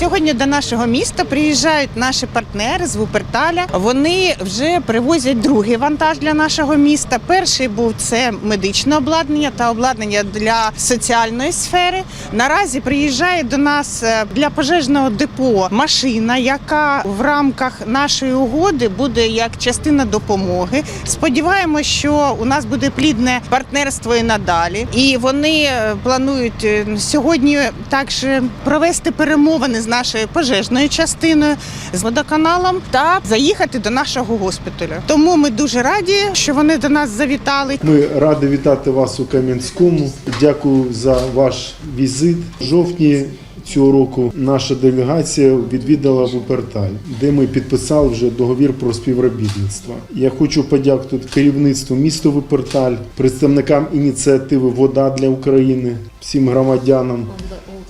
Сьогодні до нашого міста приїжджають наші партнери з Вуперталя. Вони вже привозять другий вантаж для нашого міста. Перший був це медичне обладнання та обладнання для соціальної сфери. Наразі приїжджає до нас е, для пожежного депо машина, яка в рамках нашої угоди буде як частина допомоги. Сподіваємось, що у нас буде плідне партнерство і надалі. І вони е, планують е, сьогодні також провести перемовини з нашою пожежною частиною, з водоканалом та заїхати до нашого госпіталю. Тому ми дуже раді, що вони до нас завітали. Ми раді вітати вас у Кам'янському. Дякую за ваш візит. В жовтні цього року наша делегація відвідала Вуперталь, де ми підписали вже договір про співробітництво. Я хочу подякувати керівництву міста Вуперталь, представникам ініціативи Вода для України, всім громадянам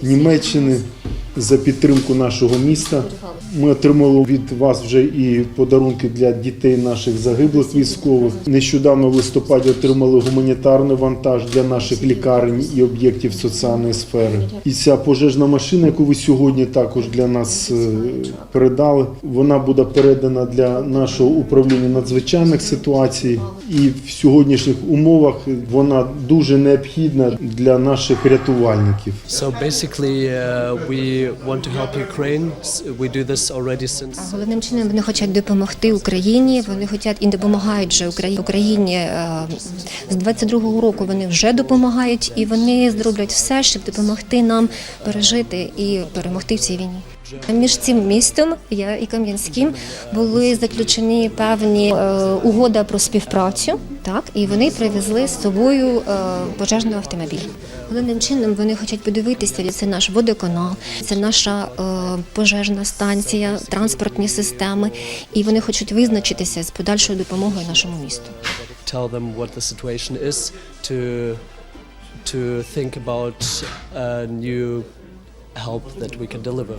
Німеччини за підтримку нашого міста. Ми отримали від вас вже і подарунки для дітей наших загиблих військових. Нещодавно в листопаді отримали гуманітарний вантаж для наших лікарень і об'єктів соціальної сфери. І ця пожежна машина, яку ви сьогодні також для нас е, передали, вона буде передана для нашого управління надзвичайних ситуацій. І в сьогоднішніх умовах вона дуже необхідна для наших рятувальників. So basically, uh, we want to help Ukraine. We do this already since Головним чином вони хочуть допомогти Україні. Вони хочуть і допомагають вже Україні. Україні е, з 22-го року. Вони вже допомагають і вони зроблять все, щоб допомогти нам пережити і перемогти в цій війні. Між цим містом я і Кам'янським були заключені певні е, угода про співпрацю. Так, і вони привезли з собою е, пожежний автомобіль. Головним чином вони хочуть подивитися, це наш водоканал, це наша е, пожежна станція, транспортні системи, і вони хочуть визначитися з подальшою допомогою нашому місту. tell them what the situation is to to think about uh, new help that we can deliver.